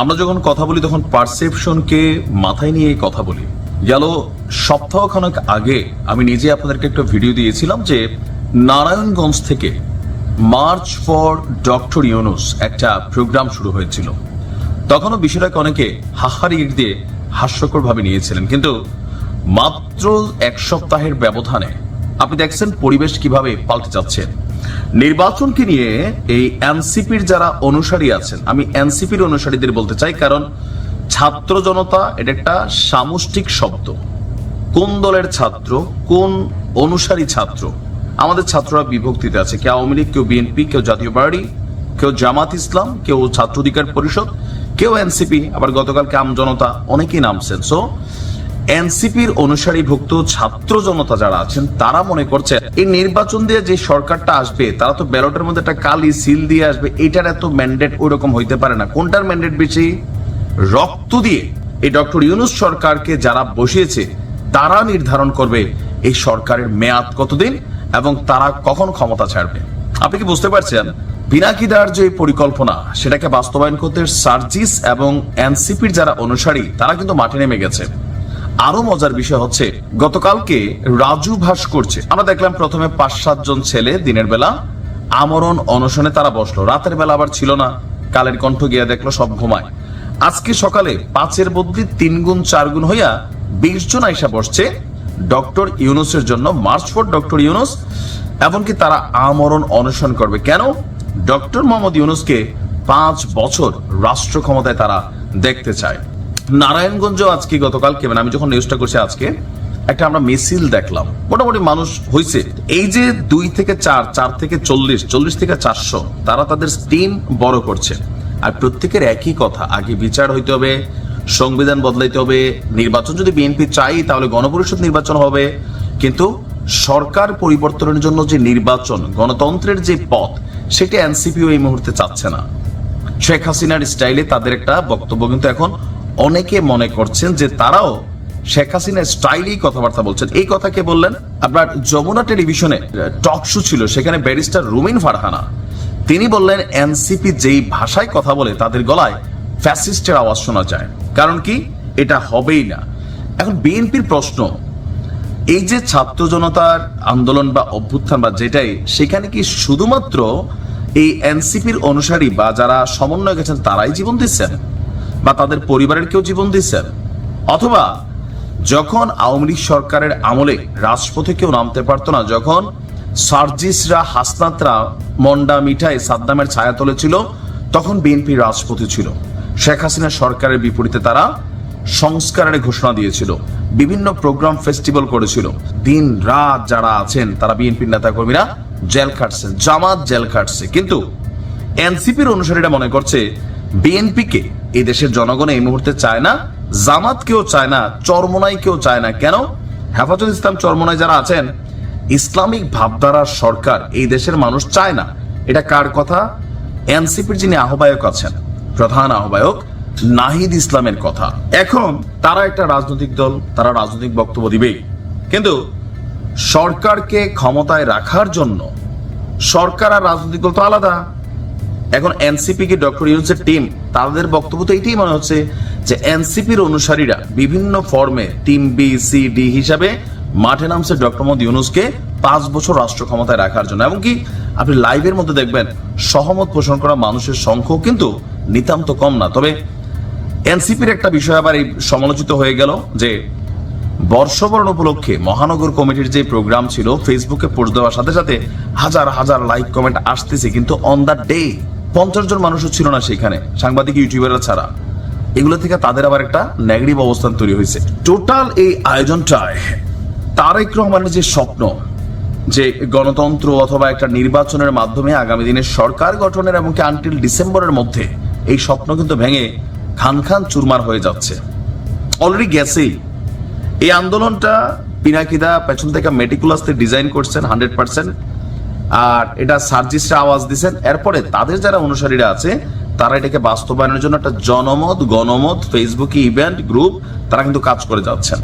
আমরা যখন কথা বলি, তখন পারসেপশনকে মাথায় নিয়ে কথা বলি। গেল সপ্তাহখানেক আগে আমি নিজে আপনাদেরকে একটা ভিডিও দিয়েছিলাম যে নারায়ণগঞ্জ থেকে মার্চ ফর ডক্টর ইউনুস একটা প্রোগ্রাম শুরু হয়েছিল। তখনও বিষয়টাকে অনেকে হাহারি ইট দিয়ে হাস্যকর ভাবে নিয়েছিলেন। কিন্তু মাত্র এক সপ্তাহের ব্যবধানে আপনি দেখছেন পরিবেশ কীভাবে পাল্টে যাচ্ছে। নির্বাচনকে নিয়ে এই এনসিপির যারা অনুসারী আছেন, আমি এনসিপির অনুসারীদের বলতে চাই, কারণ ছাত্র জনতা এটা একটা সামষ্টিক শব্দ। কোন দলের ছাত্র, কোন অনুসারী ছাত্র? আমাদের ছাত্ররা বিভক্তিতে আছে। কেউ আওয়ামী লীগ, কেউ বিএনপি, কেউ জাতীয় পার্টি, কেউ জামাত ইসলাম, কেউ ছাত্র অধিকার পরিষদ, কেউ এনসিপি। আবার গতকালকে আম জনতা অনেকেই নামছেন। সো এনসিপির অনুসারীভুক্ত ছাত্র জনতা যারা আছেন, তারা মনে করছে এই নির্বাচন দিয়ে যে সরকারটা আসবে, তারা তো ব্যালটের মধ্যে একটা কালি সিল দিয়ে আসবে, এটার এত ম্যান্ডেট ওই রকম হইতে পারে না। কোনটার ম্যান্ডেট বেশি? রক্ত দিয়ে। এই ডক্টর ইউনুস সরকারকে যারা বসিয়েছে, তারা নির্ধারণ করবে এই সরকারের মেয়াদ কতদিন এবং তারা কখন ক্ষমতা ছাড়বে। আপনি কি বুঝতে পারছেন? বিনাকিদার যে পরিকল্পনা, সেটাকে বাস্তবায়ন করতে সার্জিস এবং এনসিপির যারা অনুসারী, তারা কিন্তু মাঠে নেমে গেছে। আরও মজার বিষয় হচ্ছে, গতকালকে রাজু ভাস করছে। আমরা দেখলাম প্রথমে পাঁচ সাতজন ছেলে দিনের বেলা আমরণ অনশনে তারা বসল। রাতের বেলা আবার ছিল না। কালের কণ্ঠ গিয়া দেখল সব ঘুমায়। আজকে সকালে পাঁচের বদলি তিন গুণ, চার গুণ হইয়া বিশ জন আইসা বসছে ডক্টর ইউনুসের জন্য, মার্চ ফর ডক্টর ইউনুস, এমনকি তারা আমরণ অনশন করবে। কেন? ডক্টর মোহাম্মদ ইউনুসকে পাঁচ বছর রাষ্ট্র ক্ষমতায় তারা দেখতে চায়। নারায়ণগঞ্জ আজকে গতকালকে মানে আমি যখন নিউজটা করছি আজকে, একটা আমরা মিছিল দেখলাম। মোটামুটি মানুষ হয়েছে এই যে দুই থেকে চার চার থেকে চল্লিশ চল্লিশ থেকে চারশো, তারা তাদের টিম বড় করছে। আর প্রত্যেকের একই কথা, আগে বিচার হইতে হবে, সংবিধান বদলাইতে হবে, নির্বাচন যদি বিএনপি চাই, তাহলে গণপরিষদ নির্বাচন হবে। কিন্তু সরকার পরিবর্তনের জন্য যে নির্বাচন, গণতন্ত্রের যে পথ, সেটা এনসিপিও এই মুহূর্তে চাচ্ছে না। শেখ হাসিনার স্টাইলে তাদের একটা বক্তব্য কিন্তু এখন অনেকে মনে করছেন যে তারাও শেখ হাসিনার স্টাইলেই কথাবার্তা বলছেন। এই কথা কে বললেন? আপনার যমুনা টেলিভিশনে টক শো ছিল, সেখানে ব্যারিস্টার রুমিন ফারহানা। তিনি বললেন, এনসিপি যেই ভাষায় কথা বলে, তাদের গলায় ফ্যাসিস্টের আওয়াজ শোনা যায়। কারণ কি? এটা হবেই না। এখন বিএনপির প্রশ্ন, এই যে ছাত্র জনতার আন্দোলন বা অভ্যুত্থান বা যেটাই, সেখানে কি শুধুমাত্র এই এনসিপির অনুসারী বা যারা সমন্বয় গেছেন তারাই জীবন দিচ্ছেন? বা তাদের পরিবারের কেউ জীবন দিচ্ছেন অথবা যখন আওয়ামী লীগ সরকারের আমলে রাজপথে কেউ নামতে পারতো না, যখন সার্জিসরা, হাসনাতরা, মন্ডা, মিঠাই, সাদ্দামের ছায়া তুলেছিল তখন বিএনপি রাজপথে ছিল। শেখ হাসিনা সরকারের বিপরীতে তারা সংস্কারের ঘোষণা দিয়েছিল। বিভিন্ন প্রোগ্রাম ফেস্টিভ্যাল করেছিল। দিন রাত যারা আছেন, তারা বিএনপির নেতা কর্মীরা জেল খাটছেন জামাত জেল খাটছে। কিন্তু এনসিপির অনুসারীরা মনে করছে, বিএনপিকে এই দেশের জনগণ এই মুহূর্তে চায় না জামাত কেউ চায় না চরমোনাই কেউ চায় না। কেন? হেফাজত ইসলাম চরমোনাই যারা আছেন, ইসলামিক ভাবধারার সরকার এই দেশের মানুষ চায় না। এটা কার কথা? এনসিপির যিনি আহ্বায়ক আছেন, প্রধান আহ্বায়ক নাহিদ ইসলামের কথা। এখন তারা একটা রাজনৈতিক দল, তারা রাজনৈতিক বক্তব্য দিবেই। কিন্তু সরকারকে ক্ষমতায় রাখার জন্য সরকার আর রাজনৈতিক দল তো আলাদা। এখন এনসিপি কি ডক্টর ইউনুসের টিম তাদের বক্তব্য তো এইটাই মনে হচ্ছে যে এনসিপির অনুসারীরা বিভিন্ন ফর্মে টিম বি সি ডি হিসাবে মাঠে নামছে ডক্টর মোহাম্মদ ইউনুসকে পাঁচ বছর রাষ্ট্র ক্ষমতায় রাখার জন্য। এমনকি আপনি লাইভের মধ্যে দেখবেন সহমত পোষণ করা মানুষের সংখ্যাও কিন্তু নিতান্ত কম না। তবে এনসিপির একটা বিষয় আবার এই সমালোচিত হয়ে গেল যে বর্ষবরণ উপলক্ষে মহানগর কমিটির যে প্রোগ্রাম ছিল ফেসবুকে পোস্ট দেওয়ার সাথে সাথে হাজার হাজার লাইক কমেন্ট আসতেছে, কিন্তু অন দ্য ডে পঞ্চাশ জন মানুষও ছিল না সেখানে, সাংবাদিক, ইউটিউবাররা ছাড়া। এগুলো থেকে তাদের আবার একটা নেগেটিভ অবস্থান তৈরি হয়েছে। টোটাল এই আয়োজনটায় তারেক রহমানের যে স্বপ্ন, যে গণতন্ত্র অথবা একটা নির্বাচনের মাধ্যমে আগামী দিনে সরকার গঠনের এমনকি আনটিল ডিসেম্বরের মধ্যে এই স্বপ্ন কিন্তু ভেঙে খান খান চুরমার হয়ে যাচ্ছে। অলরেডি গেছেই। এই আন্দোলনটা পিনাকিদা পেছন থেকে মেটিকুলাসতে ডিজাইন করছেন হান্ড্রেড পার্সেন্ট আর এটা সার্জিসরা আওয়াজ দিচ্ছেন এরপরে তাদের যারা অনুসারীরা আছে, তারা এটাকে বাস্তবায়নের জন্য একটা জনমত, গণমত ফেসবুক ইভেন্ট গ্রুপ তারা কিন্তু কাজ করে যাচ্ছেন।